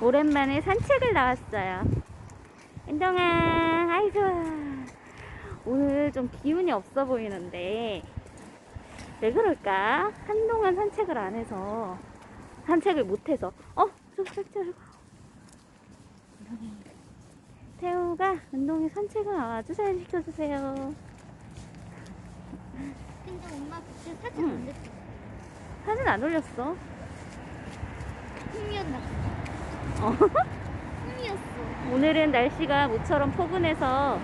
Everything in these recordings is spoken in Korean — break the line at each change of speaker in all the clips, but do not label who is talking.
오랜만에 산책을 나왔어요. 은동아, 아이고. 오늘 좀 기운이 없어 보이는데, 왜 그럴까? 한동안 산책을 안 해서, 산책을 못 해서, 어? 좀 살짝. 태우가 운동에 산책을 아주 잘 시켜주세요.
근데 엄마 그때 사진
응.
안 됐어.
사진 안 올렸어.
흠이었나?
어.
흠이었어.
오늘은 날씨가 모처럼 포근해서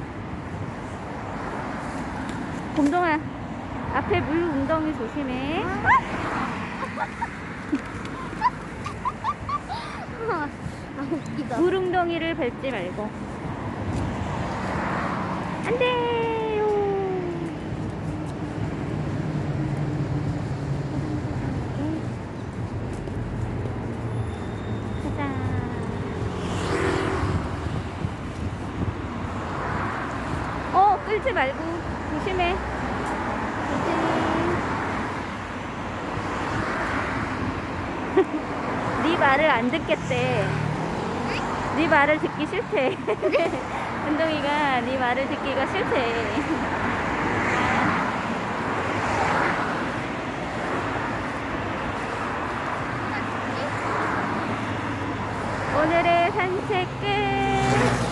곰동아 앞에 물 웅덩이 조심해
아 웃기다.
물 웅덩이를 밟지 말고 안돼요 가자 어 끌지 말고 조심해. 조심. 네 말을 안 듣겠대. 네 말을 듣기 싫대. 은동이가 네 말을 듣기가 싫대. 오늘의 산책 끝